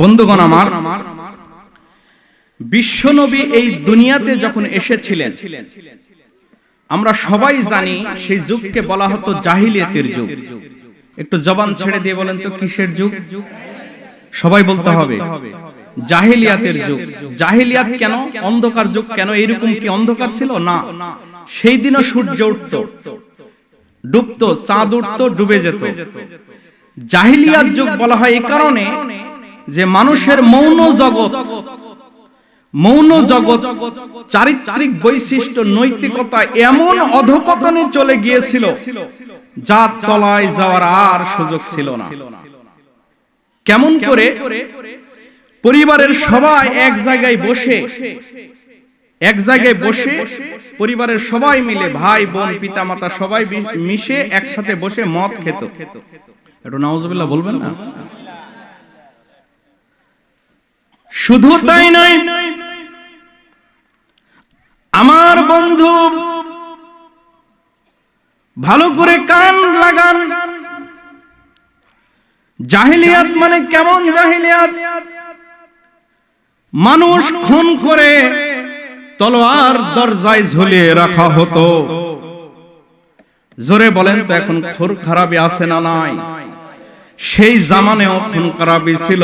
বন্ধুগণ আমার, বিশ্বনবী এই দুনিয়াতে যখন এসেছিলেন, আমরা সবাই জানি সেই যুগকে বলা হতো জাহিলিয়াতের যুগ। একটু জবান ছেড়ে দিয়ে বলেন তো কিসের যুগ? সবাই বলতে হবে, জাহিলিয়াতের যুগ। জাহিলিয়াত কেন? অন্ধকার যুগ কেন? এরকম কি অন্ধকার ছিল? না। সেই দিনও সূর্য উঠত। ডুবতো, চাঁদ উঠত, ডুবে যেত। জাহিলিয়াত যুগ বলা হয় এই কারণে যে মানুষের মৌন জগৎ মৌন জগৎ, চারিত্রিক বৈশিষ্ট্য, নৈতিকতা এমন অধপতনে চলে গিয়েছিল যা তলায় যাওয়ার আর সুযোগ ছিল না। কেমন করে পরিবারের সবাই এক জায়গায় বসে, এক জায়গায় বসে পরিবারের সবাই মিলে ভাই, বোন পিতা মাতা সবাই মিশে একসাথে বসে মদ খেত। একটু নাউজুবিল্লাহ বলবেন না? শুধু তাই নয়, আমার বন্ধু ভালো করে কান লাগান। জাহিলিয়াত মানে কেমন জাহিলিয়াত? মানুষ খুন করে তলোয়ার দরজায় ঝুলিয়ে রাখা হতো। জোরে বলেন তো, এখন খুর খারাপই আছে না নাই? সেই জামানেও খুন খারাপই ছিল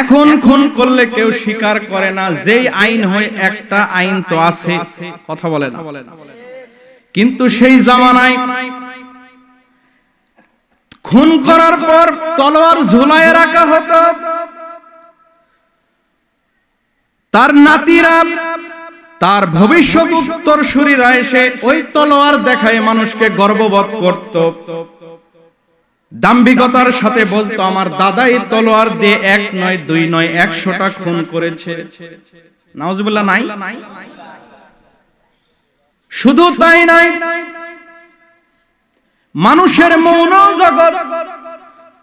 এখন খুন করলে কেউ স্বীকার করে না, যেই আইন হয় একটা আইন তো আছে, কথা বলে না। কিন্তু সেই জামানায় খুন করার পর তলোয়ার ঝুলায় রাখা হতো। তার নাতিরা, তার ভবিষ্যৎ উত্তর শরীরা এসে ওই তলোয়ার দেখায় মানুষকে গর্ববোধ করত। দাম্ভিকতার সাথে বলতো, আমার দাদা এই তলোয়ার দিয়ে এক নয়, দুই নয়, একশোটা খুন করেছে। নাউজুবিল্লাহ, নাই? শুধু তাই নাই। মানুষের মৌন জগৎ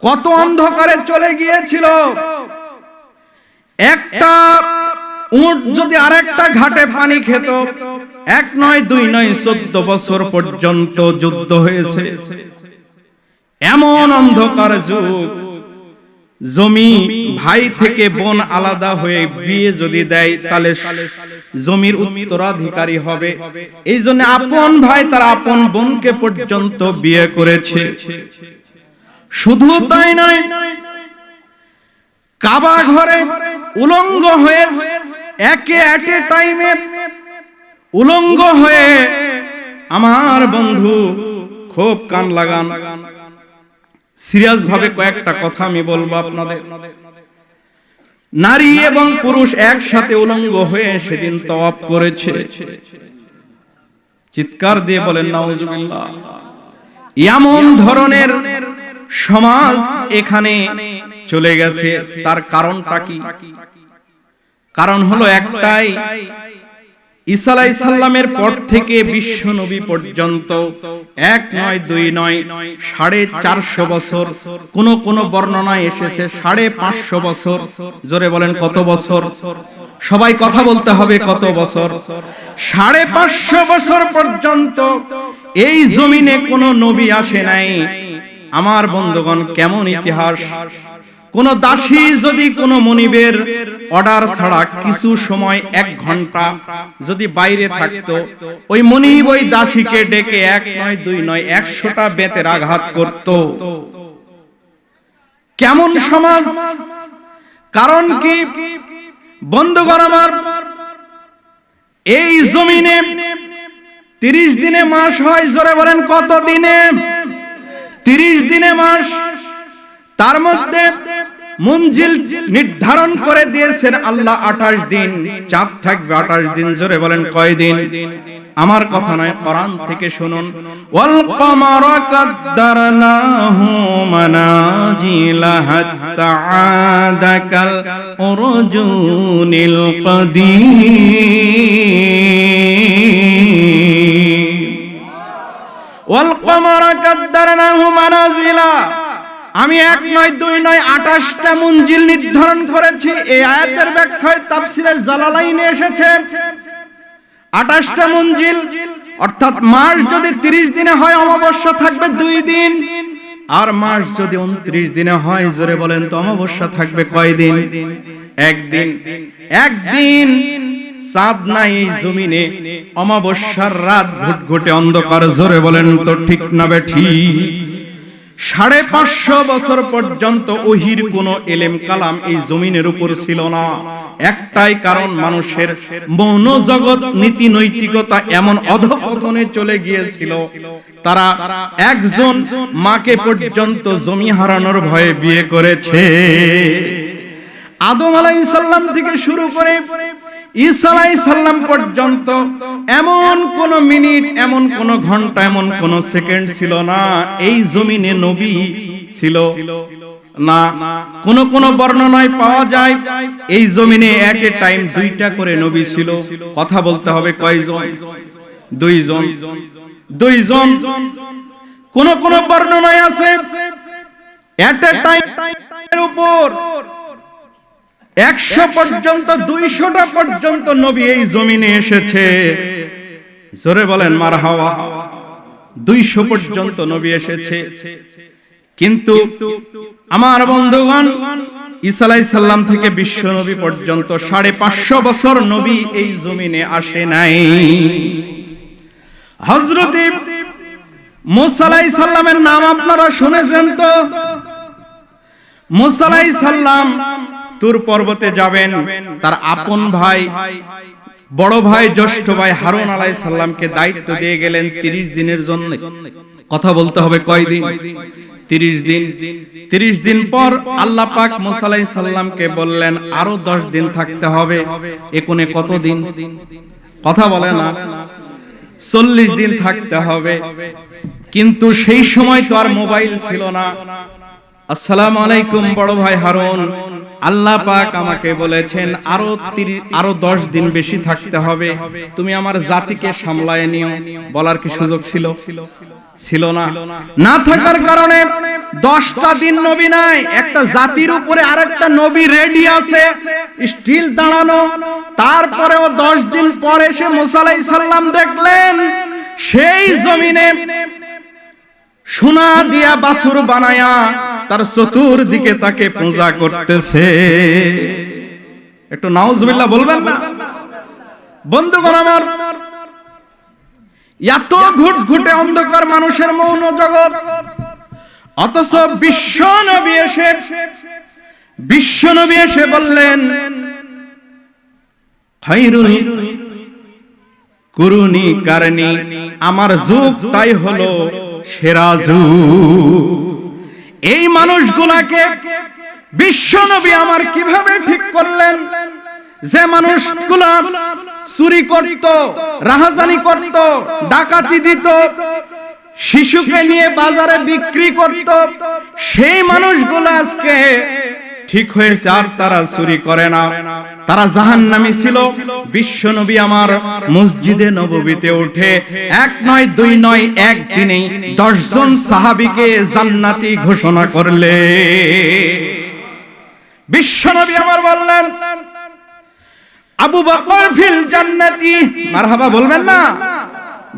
কত অন্ধকারে চলে গিয়েছিল। একটা উট যদি আরেকটা ঘাটে পানি খেত, এক নয়, দুই নয়, চোদ্দ বছর পর্যন্ত যুদ্ধ হয়েছে। এমন অন্ধকার যুগ, জমি ভাই থেকে বোন আলাদা হয়ে বিয়ে যদি দেয়, তাহলে জমির উত্তরাধিকারী হবে। এই জন্য আপন ভাই তার আপন বোনকে পর্যন্ত বিয়ে করেছে। শুধু তাই নয়, কাবা ঘরে উলঙ্গ হয়ে একে এট এ টাইমে উলঙ্গ হয়ে আমার বন্ধু খুব কান লাগান। সিরিয়াস ভাবে কয়েকটা কথা আমি বলব আপনাদের। নারী এবং পুরুষ একসাথে উলঙ্গ হয়ে সেদিন তওয়াব করেছে। চিৎকার দিয়ে বলেন, নাউজুবিল্লাহ। এমন ধরনের সমাজ এখানে চলে গেছে। তার কারণটা কি? কারণ হলো একটাই ইসালাই সাল্লামের পর থেকে বিশ্ব নবী পর্যন্ত এক নয়, দুই নয়, সাড়ে চারশো বছর, কোন কোন বর্ণনায় এসেছে সাড়ে পাঁচশো বছর। জোরে বলেন, কত বছর? সবাই কথা বলতে হবে, কত বছর? সাড়ে পাঁচশো বছর পর্যন্ত এই জমিনে কোন নবী আসে নাই। আমার বন্ধুগণ, কেমন ইতিহাস? কোন দাসী যদি কোন মনিবের অর্ডার ছাড়া কিছু সময় এক ঘণ্টা যদি বাইরে থাকতো, ওই মনিব ওই দাসীকে ডেকে এক নয়, দুই নয়, একশোটা বেতের আঘাত করত। কেমন সমাজ? কারণ কি, বন্ধুগণ আমার, এই জমিনে তিরিশ দিনে মাস হয়, জোরে বলেন কত দিনে? তিরিশ দিনে মাস, তার মধ্যে মঞ্জিল নির্ধারণ করে দিয়েছেন আল্লাহ আঠাশ দিন। চাপ থাকবে আঠাশ দিন জোরে বলেন কয় দিন আমার কথা নয়, কোরআন থেকে শুনুন। ওয়াল কমারা কাদ্দারনাহু আমি এক নয়, দুই নয়, আঠাশটা মঞ্জিল নির্ধারণ করেছি। এই আয়াতের ব্যাখ্যায় তাফসিরে জালালাইনে এসেছে। আঠাশটা মঞ্জিল, অর্থাৎ মাস যদি তিরিশ দিনে হয়, অমাবস্যা থাকবে দুই দিন। আর মাস যদি উনত্রিশ দিনে হয়, জোরে বলেন তো, অমাবস্যা থাকবে কয়দিন একদিন। একদিন চাঁদ নাই এই জমিনে, অমাবস্যার রাত ঘুটঘুটে অন্ধকার, জোরে বলেন তো, ঠিক না বেঠি সাড়ে পাঁচশো বছর পর্যন্ত ওহির কোন এলেম কালাম এই জমিনের উপর ছিল না। একটাই কারণ, মানুষের মনোজগৎ নীতি নৈতিকতা এমন অধপতনে চলে গিয়েছিল। তারা একজন মাকে পর্যন্ত জমি হারানোর ভয়ে বিয়ে করেছে। আদম আলাইহিস সালাম থেকে শুরু করে ঈসা আলাইহিস সালাম পর্যন্ত এমন কোন মিনিট, এমন কোন ঘণ্টা, এমন কোন সেকেন্ড ছিল না। এই জমিনে নবী ছিল না। কোন কোন বর্ণনায় পাওয়া যায়, এই জমিনে এট এ টাইম দুইটা করে নবী ছিল। কথা বলতে হবে কয়জন? দুইজন। দুইজন। কোন কোন বর্ণনায় আছে এট এ টাইম উপর একশো পর্যন্ত, দুইশোটা পর্যন্ত নবী এই জমিনে এসেছে। জোরে বলেন মার হাওয়া দুইশো পর্যন্ত নবী এসেছে। কিন্তু আমার বন্ধুগণ ইসালাই সাল্লাম থেকে বিশ্ব নবী পর্যন্ত সাড়ে পাঁচশো বছর নবী এই জমিনে আসে নাই। হজরত মুসালাই সাল্লামের নাম আপনারা শুনেছেন তো? মুসালাই সাল্লাম তুর পর্বতে যাবেন। তার আপন ভাই, বড় ভাই জ্যেষ্ঠ ভাই হারুন আলাই সাল্লামকে দায়িত্ব দিয়ে গেলেন তিরিশ দিনের জন্য। কথা বলতে হবে কয়দিন? তিরিশ দিন। তিরিশ দিন পর আল্লাহ পাক মুসালাই সাল্লামকে বললেন, আরও দশ দিন থাকতে হবে। একুনে কত দিন? কথা বলে না। চল্লিশ দিন থাকতে হবে। কিন্তু সেই সময় তো আর মোবাইল ছিল না। আসসালামু আলাইকুম বড় ভাই হারুন। আল্লাহ পাক আমাকে বলেছেন আরও আরও দশ দিন বেশি থাকতে হবে। তুমি আমার জাতিকে সামলায় নিও। বলার কি সুযোগ ছিল? ছিল? না। না। থাকার কারণে দশটা দিন নবী নাই একটা জাতির উপরে আরেকটা নবী রেডি আছে স্টিল দাঁড়ানো। তারপরেও দশ দিন পর এসে মুসালাই সাল্লাম দেখলেন সেই জমিনে সোনা দিয়া বাসুর বানায়া তার চতুর্দিকে তাকে পূজা করতেছে। একটু নাউজবিল্লাহ বলবেন না? বন্ধুগণ আমার, এত ঘুট ঘুটে অন্ধকার মানুষের মৌন জগৎ, অথচ বিশ্ব নবী এসে, বিশ্ব নবী এসে বললেন কুরুনি কারণী, আমার যুগ তাই হলো সেরা যুগ। এই মানুষগুলাকে বিশ্ব নবী আমার কীভাবে ঠিক করলেন? যে মানুষগুলা চুরি করত, রাহাজানি করত, ডাকাতি দিত, শিশুকে নিয়ে বাজারে বিক্রি করত, সেই মানুষগুলো আজকে ঠিক হয়েছে আর তারা চুরি করে না। তারা জাহান্নামী ছিল। বিশ্ব নবী আমার মসজিদে নববীতে উঠে এক নয়, দুই নয়, এক দিনেই দশজন সাহাবিকে জান্নাতি ঘোষণা করলে। বিশ্ব নবী আমার বললেন, আবু বকর ফিল জান্নাতি। মারহাবা বলবেন না।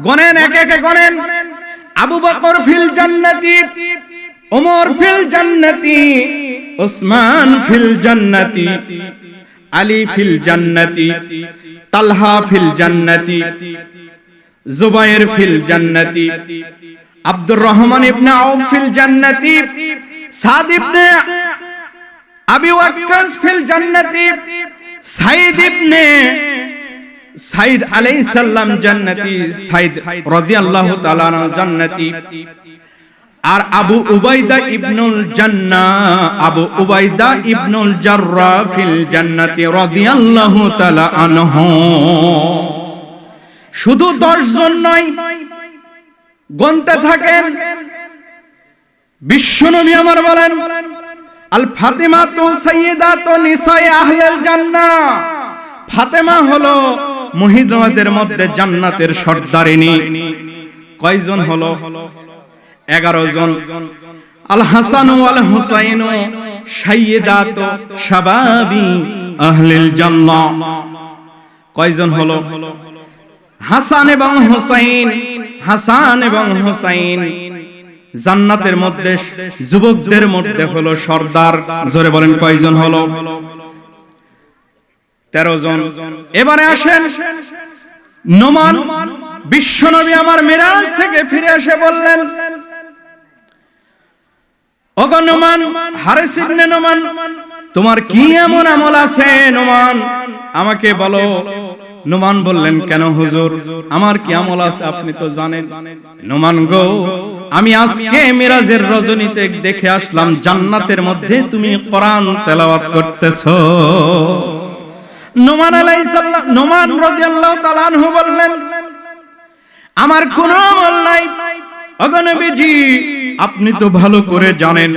গনেন একে একে গনেন আবু বকর ফিল জান্নাতি, ওমর ফিল জান্নাতি, ওসমান ফিল জান্নাতি। আলী ফিল জান্নাতি, তালহা ফিল জান্নাতি, জুবাইর ফিল জান্নাতি, আব্দুর রহমান ইবনে আউফ ফিল জান্নাতি, সাদ ইবনে আবি ওয়াক্কাস ফিল জান্নাতি, সাইদ ইবনে সাইদ আলাইহিস সালাম জান্নাতি, সাইদ রাদিয়াল্লাহু তাআলা জান্নাতি। আর আবু উবাইদা ইবনুল জান্নাহ, আবু উবাইদা ইবনুল জাররা ফিল জান্নাতি রাদিয়াল্লাহু তাআলা আনহু। শুধু 10 জন নয় গন্তে থাকেন। বিশ্বনবী আমার বলেন, আল ফাতেমা তো সাইয়েদা তো নিসায়ে আহলেল জান্নাহ। ফাতেমা হলো মহিলাদের মধ্যে জান্নাতের সর্দারিনী। কয়জন হলো? এগারো জন। আল হাসান, আল হুসাইন সাইয়েদাত শাবাবি আহলিল জান্নাহ। কয়জন হলো? হাসান এবং হুসাইন, হাসান এবং হুসাইন। জান্নাতের মধ্যে যুবকদের মধ্যে হলো সর্দার। জোরে বলেন কয়জন হলো? তেরো জন। এবারে আসেন। নোমান, বিশ্বনবী আমার মিরাজ থেকে ফিরে এসে বললেন ওগো নোমান, হারেস ইবনে নোমান, তোমার কি এমন আমল আছে নোমান? আমাকে বলো, নোমান বললেন, কেন হুজুর? আমার কি আমল আছে আপনি তো জানেন। নোমান গো, আমি আজকে মিরাজের রজনীতে দেখে আসলাম, জান্নাতের মধ্যে তুমি কোরআন তেলাওয়াত করতেছো। নোমান আলাইহিস সালাম, নোমান রাদিয়াল্লাহু তাআলা আনহু বললেন, আমার কোনো আমল নাই। অগণবীজি আপনি তো ভালো করে জানেন,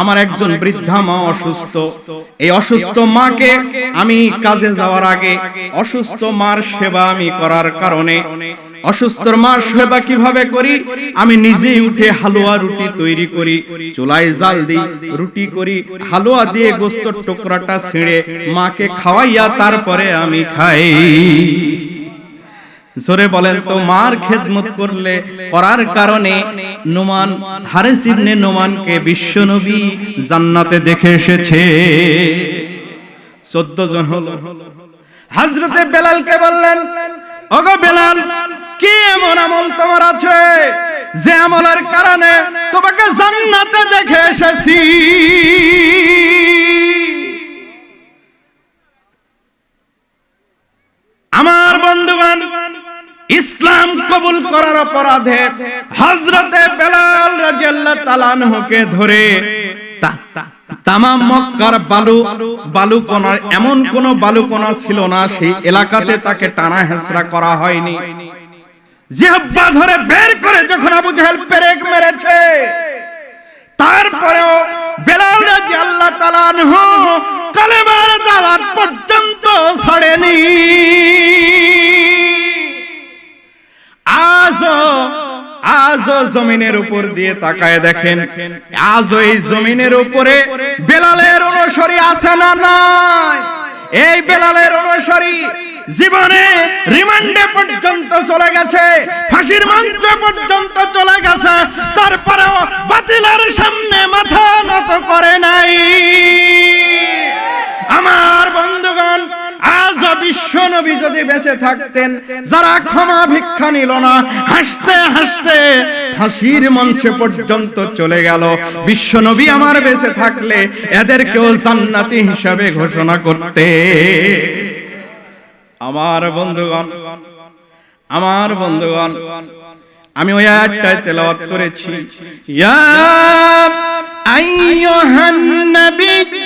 আমার একজন বৃদ্ধা মা অসুস্থ। এই অসুস্থ মাকে আমি কাজে যাওয়ার আগে অসুস্থ মার সেবা আমি করার কারণে অসুস্থ মার সেবা কীভাবে করি? আমি নিজেই উঠে হালুয়া রুটি তৈরি করি, চুলায় জাল দিই, রুটি করি, হালুয়া দিয়ে গোস্তর টুকরাটা ছিঁড়ে মাকে খাওয়াইয়া তারপরে আমি খাই। জোরে বলেন তো মার খেদমত করলে করার কারণে নোমান হারেস ইবনে নোমানকে বিশ্বনবী জান্নাতে দেখে এসেছে। চোদ্দ জন হলো। হাজরতে বেলালকে বললেন ওগো বেলাল কি এমন আমল তোমার আছে যে আমলের কারণে তোমাকে জান্নাতে দেখে এসেছি? আমার বন্ধুগণ ইসলাম কবুল করার অপরাধে হজরতে বেলাল রাদিয়াল্লাহু তাআলা আনহুকে ধরে তামাম মক্কার বালু, বালুকণার এমন কোন বালুকণা ছিল না, সেই এলাকাতে তাকে টানা হেসরা করা হয়নি। জিহ্বা ধরে বের করে যখন আবু জাহেল পেরেক মেরেছে, তারপরেও বেলাল রাদিয়াল্লাহু তাআলা আনহু কালেমার দাওয়াত পর্যন্ত ছড়েনি আজও আজও জমিনের উপর দিয়ে তাকায় দেখেন। আজও এই জমিনের উপরে বেলালের অনুসরী আছে না নাই? এই বেলালের অনুসরী জীবনে রিমান্ডে পর্যন্ত চলে গেছে, ফাঁসির মঞ্চ পর্যন্ত চলে গেছে, তারপরেও বাতিলের সামনে মাথা নত করে নাই। আমার বন্ধুগণ, আজ বিশ্ব নবী যদি বেঁচে থাকতেন, যারা ক্ষমা ভিক্ষা নিল না, হাসতে হাসতে ফাঁসির মঞ্চে পর্যন্ত চলে গেল। বিশ্ব নবী আমার বেঁচে থাকলে এদেরকেও জান্নাতি হিসাবে ঘোষণা করতে। আমার বন্ধুগণ আমার বন্ধুগণ, আমি ওই আয়াতটায় তেলাওয়াত করেছি। ইয়া আইয়ুহান নাবিয়্যু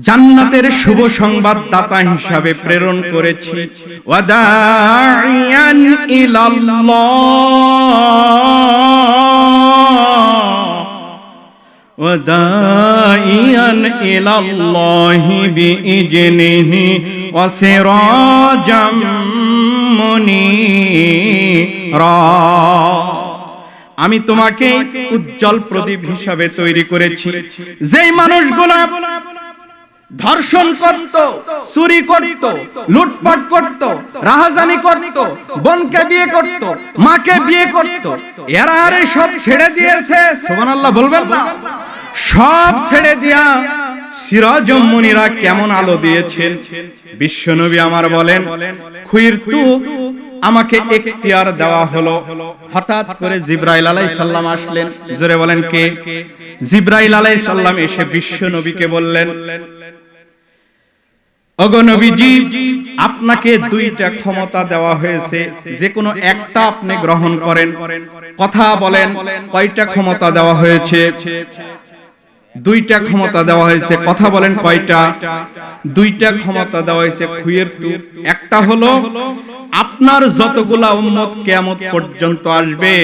জান্নাতের শুভ সংবাদ দাতা হিসাবে প্রেরণ করেছি। আমি তোমাকে উজ্জ্বল প্রদীপ হিসাবে তৈরি করেছি। যেই মানুষগুলো ধর্ষণ করত, চুরি করত, লুটপাট করত, রাহাজানি করত, বোনকে বিয়ে করত, মাকে বিয়ে করত। এরা আরে সব ছেড়ে দিয়েছে, সুবহানাল্লাহ বলবেন না? সব ছেড়ে দিয়া সিরাজমণিরা কেমন আলো দিয়েছেন? বিশ্বনবী আমার বলেন, খুইর তু, আমাকে এখতিয়ার দেওয়া হলো। হঠাৎ করে জিব্রাইল আলাইহিস সালাম আসলেন। জোরে বলেন কে? জিব্রাইল আলাইহিস সালাম এসে বিশ্ব নবীকে বললেন অগনবীজি আপনাকে দুইটা ক্ষমতা দেওয়া হয়েছে যে কোনো একটা আপনি গ্রহণ করেন। কথা বলেন কয়টা ক্ষমতা দেওয়া হয়েছে? দুইটা ক্ষমতা দেওয়া হয়েছে কথা বলেন কয়টা? দুইটা ক্ষমতা দেওয়া হয়েছে খুয়ের একটা হলো আপনার যতগুলা উম্মত কিয়ামত পর্যন্ত আসবে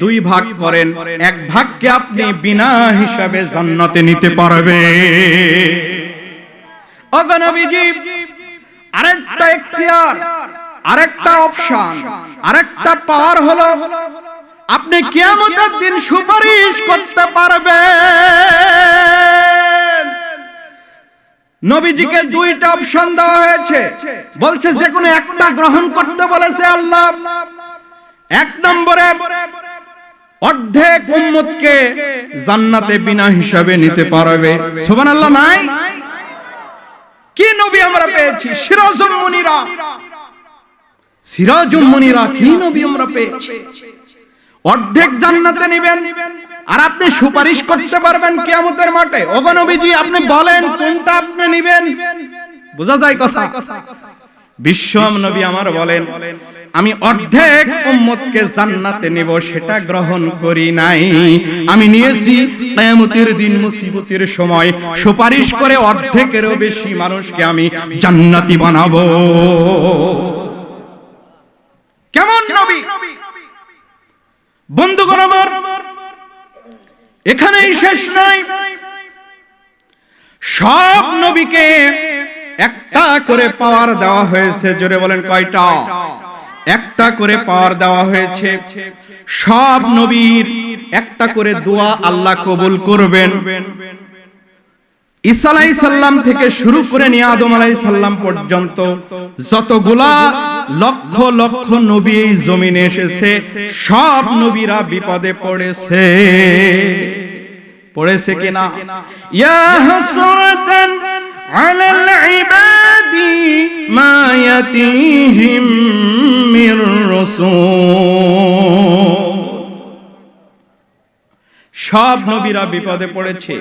দুই ভাগ করেন। এক ভাগকে আপনি বিনা হিসাবে জান্নাতে নিতে পারবে। আরেকটা এখতিয়ার আরেকটা অপশন, আরেকটা পাওয়ার হলো, আপনি দিন সুপারিশ করতে নবীজিকে দুইটা অপশন দেওয়া হয়েছে। বলছে, যে কোনো একটা গ্রহণ করতে বলেছে আল্লাহ। এক নম্বরে, অর্ধেক উম্মতকে জান্নাতে বিনা হিসাবে নিতে পারবে। নাই? কি নবী আমরা পেয়েছি? সিরাজুল মুনিরা সিরাজুল মুনিরা কি নবী আমরা পেয়েছি? অর্ধেক জান্নাতে নেবেন, আর আপনি সুপারিশ করতে পারবেন কিয়ামতের মাঠে। ওগো নবীজি, আপনি বলেন কোনটা আপনি নেবেন? বোঝা যায় কথা? বিশ্বম নবী আমার বলেন, আমি অর্ধেক উম্মতকে জান্নাতে নেব, সেটা গ্রহণ করি নাই। আমি নিয়েছি কিয়ামতের দিন মুসিবতের সময়। সুপারিশ করে অর্ধেকেরও বেশি মানুষকে আমি জান্নাতি বানাবো। কেমন নবী? বন্ধুগণ আমার, এখানেই শেষ নয়। সব নবীকে একটা করে পাওয়ার দেওয়া হয়েছে, জোরে বলেন কয়টা? একটা করে পাওয়ার দেওয়া হয়েছে। সব নবীর একটা করে দোয়া আল্লাহ কবুল করবেন। ঈসা আলাইহিস থেকে শুরু করে নিয়ে আদম আলাইহিস সাল্লাম পর্যন্ত যতগুলা লক্ষ লক্ষ নবী এই জমিনে এসেছে, সব নবীরা বিপদে পড়েছে। পড়েছে কিনা? ইয়া ইবাদি মা ইয়াতিহিম মির রাসূল। সব নবীরা বিপদে পড়েছে।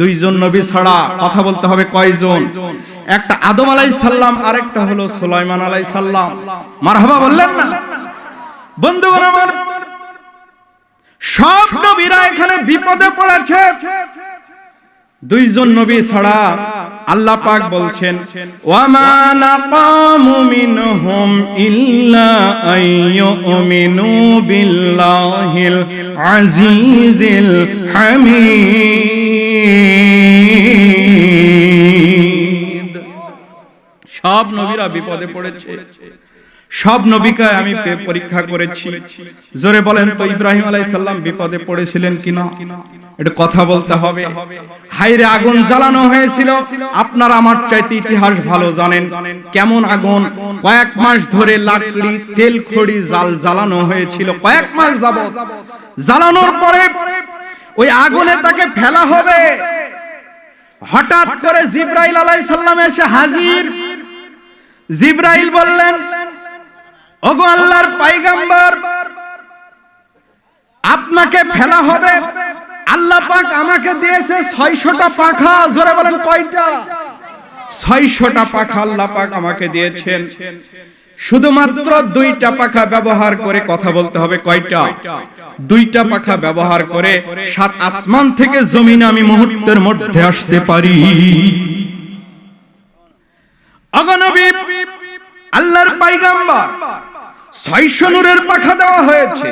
দুইজন নবী ছাড়া কথা বলতে হবে কয়জন? একটা আদম আলাই সাল্লাম আরেকটা হলো সুলাইমান আলাই সাল্লাম মারহাবা বললেন না? বন্ধুগণ আমার, সব নবীরা এখানে বিপদে পড়েছে। দুইজন নবী ছাড়া আল্লাহ পাক বলছেন, ওয়ামা নাকামু মিনহুম ইল্লা আইয়ুমিনু বিল্লাহিল আজিজিল হামিদ. সব নবীরা বিপদে পড়েছে। সব নবীকে আমি পরীক্ষা করেছি। জোরে বলেন তো, ইব্রাহিম আলাইহিস সালাম বিপদে পড়েছিলেন কিনা? এটা কথা বলতে হবে। হাইরে আগুন জ্বালানো হয়েছিল। আপনারা আমার চাইতে ইতিহাস ভালো জানেন। কেমন আগুন? কয়েক মাস ধরে লাকড়ি তেল খড়ি জাল জ্বালানো হয়েছিল। কয়েক মাস যাবত জ্বালানোর পরে ওই আগুনে তাকে ফেলা হবে। হঠাৎ করে জিব্রাইল আলাইহিস সালাম এসে হাজির। জিব্রাইল বললেন ওগো আল্লাহর পাইগাম্বর, আপনাকে ফেলা হবে। আল্লাহ পাক আমাকে দিয়েছে ছয়শটা পাখা। জোরে বলেন কয়টা? ছয়শটা পাখা আল্লাহ পাক আমাকে দিয়েছেন। শুধুমাত্র দুইটা পাখা ব্যবহার করে কথা বলতে হবে। কয়টা? দুইটা পাখা ব্যবহার করে সাত আসমান থেকে জমিনে আমি মুহূর্তের মধ্যে আসতে পারি। অগনবী আল্লাহর পাইগাম্বার ছয়শো পাখা দেওয়া হয়েছে।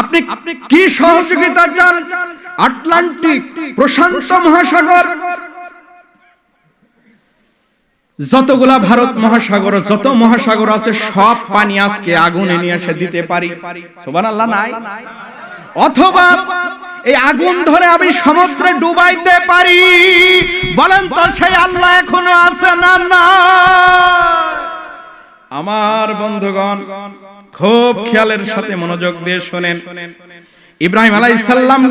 আপনি কি সহযোগিতা চান? আটলান্টিক প্রশান্ত মহাসাগর। যতগুলা ভারত মহাসাগর, যত মহাসাগর আছে, সব পানি আজকে আগুনে নিয়ে এসে দিতে পারি। নাই? অথবা এই আগুন ধরে আমি সমুদ্রে ডুবাইতে পারি। বলেন তো, সেই আল্লাহ এখনও আছে না না আমার বন্ধুগণ, খুব খেয়ালের সাথে মনোযোগ দিয়ে শোনেন। ইব্রাহিম আলাইসাল্লাম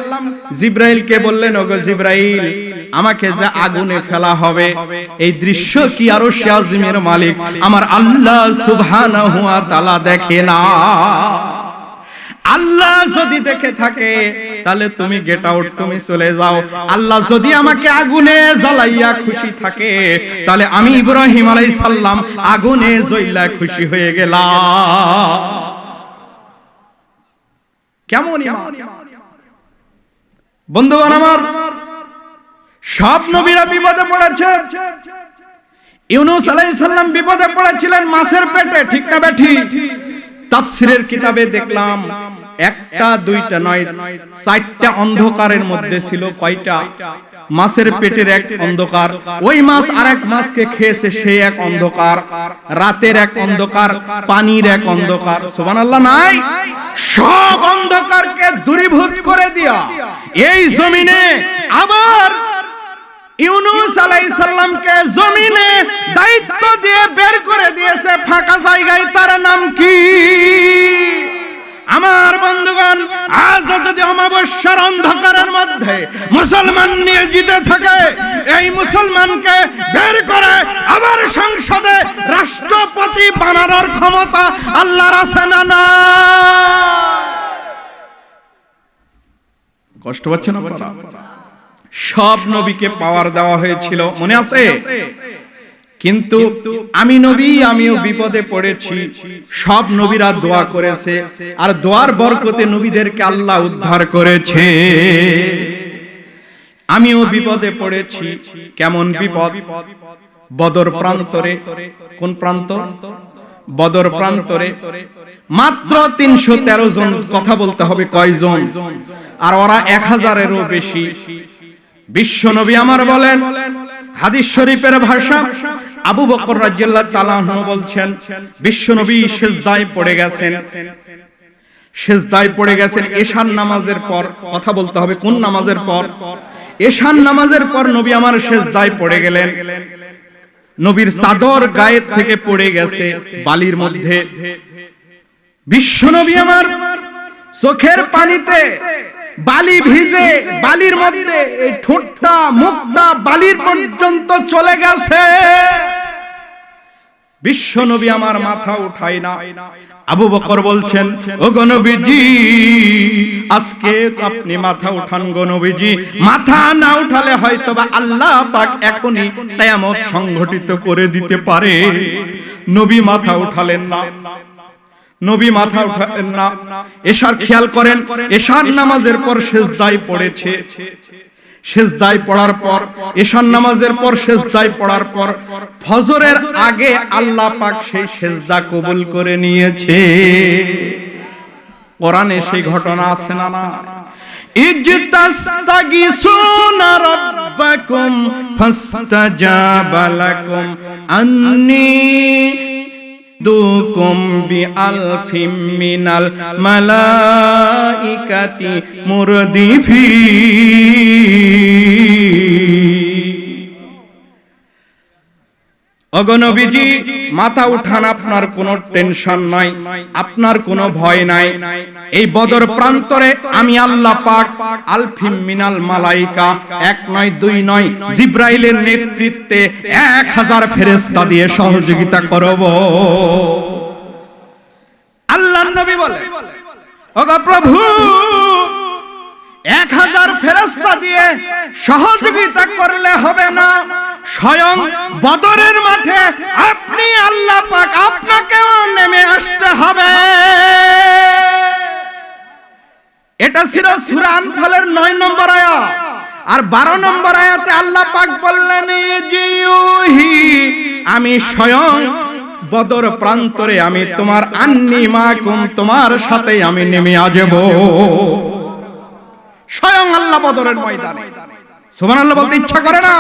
জিব্রাইলকে বললেন, ওগো জিব্রাইল, আমাকে যে আগুনে ফেলা হবে, এই দৃশ্য কি আরও আযমের মালিক? আমার আল্লাহ সুবহানাহু ওয়া তাআলা দেখে না। আল্লাহ যদি দেখে থাকে তাহলে তুমি গেট আউট তুমি চলে যাও। আল্লাহ যদি আমাকে আগুনে জ্বালাইয়া খুশি থাকে তাহলে আমি ইব্রাহিম আলাইহিস সালাম আগুনে জ্বলা খুশি হয়ে গেলাম। কেমন? বন্ধুগণ আমার সব নবীরা বিপদে পড়েছে। ইউনুস আলাইহিস সালাম বিপদে পড়েছিলেন মাছের পেটে ঠিক না বেঠি তাফসিরের কিতাবে দেখলাম। একটা, দুইটা নয়, চারটা অন্ধকারের মধ্যে ছিল কয়টা? মাছের পেটের এক অন্ধকার। ওই মাছ আর এক মাছকে খেয়েছে সেই এক অন্ধকার। রাতের এক অন্ধকার, পানির এক অন্ধকার। সোমান আল্লাহ নাই? সব অন্ধকারকে দূরীভূত করে দিয়া এই জমিনে আবার ইউনুস আলাইহিস সালামকে জমিনে দায়িত্ব দিয়ে বের করে দিয়েছে, ফাঁকা জায়গায়। তার নাম কি? আমার বন্ধুগণ, আজ যদি অমাবস্যার অন্ধকারের মধ্যে মুসলমান নিয়ে জিতে থাকে, এই মুসলমানকে বের করে আবার সংসদে রাষ্ট্রপতি বানানোর ক্ষমতা আল্লাহর আছে না নাই? কষ্ট পাচ্ছে না সব নবীকে পাওয়ার দেওয়া হয়েছিল, মনে আছে কিন্তু আমি নবী আমিও বিপদে পড়েছি। সব নবীরা দোয়া করেছে আর দোয়ার বরকতে নবীদেরকে আল্লাহ উদ্ধার করেছে। আমিও বিপদে পড়েছি। কেমন বিপদ? বদর প্রান্তরে। কোন প্রান্ত? বদর প্রান্তরে। মাত্র তিনশো তেরো জন কথা বলতে হবে কয়জন? আর ওরা এক হাজারেরও বেশি। বিশ্ব নবী আমার বলেন হাদিস শরীফের ভাষা আবু বকর রাজিয়াল্লাহ তাআলা বলছেন বিশ্ব নবী সেজদায় পড়ে গেছেন। সেজদায় পড়ে গেছেন এশান নামাজের পর, কথা বলতে হবে কোন নামাজের পর? এশান নামাজের পর নবী আমার সেজদায় পড়ে গেলেন। নবীর চাদর গায়ের থেকে পড়ে গেছে বালির মধ্যে। বিশ্ব নবী আমার চোখের পানিতে বালি ভিজে বালির মধ্যে এই ঠোঁটটা মুখটা বালির পর্যন্ত চলে গেছে। বিশ্ব নবী আমার মাথা উঠায় না। আবু বকর বলছেন ও গনবীজি আজকে আপনি মাথা উঠান গনবীজি মাথা না উঠালে হয়তো বা আল্লাহ পাক এখনই কিয়ামত সংঘটিত করে দিতে পারে। নবী মাথা উঠালেন না। নবী মাথা উঠালেন না এশার খেয়াল করেন এশার নামাজের পর সেজদায় পড়েছে। সেজদায় পড়ার পর এশার নামাজের পর সেজদায় পড়ার পর ফজরের আগে আল্লাহ পাক সেই সেজদা কবুল করে নিয়েছে। কোরআনে সেই ঘটনা আছে না না? ইজতাস্তাগিসুনা রাব্বাকুম ফাস্তাজাবা লাকুম। আন্নী দুকুম বি আলফিম মিনাল মালাইকাতি অগনবীজি মাথা উঠান আপনার কোনো টেনশন নাই আপনার কোনো ভয় নাই। এই বদর প্রান্তরে আমি আল্লাহ পাক আলফিম মিনাল মালাইকা এক নয় দুই নয় জিব্রাইলের নেতৃত্বে এক হাজার ফেরেস্তা দিয়ে সহযোগিতা করব। আল্লাহ নবী বলে ওগো প্রভু এক হাজার ফেরস্তা দিয়ে সহযোগিতা করলে হবে না। স্বয়ং বদরের মাঠে আপনি আল্লাহ পাক আপনাকেও নেমে আসতে হবে। এটা ছিল সূরা আনফালের নয় নম্বর আয়াত। আর বারো নম্বর আয়াতে আল্লাহ পাক বললেন আমি স্বয়ং বদর প্রান্তরে আমি তোমার আন্নি মাকুম তোমার সাথে আমি নেমে আজব স্বয়ং আল্লাহ বদরের ময়দানে। সুবহানাল্লাহ বলতে ইচ্ছা করে না?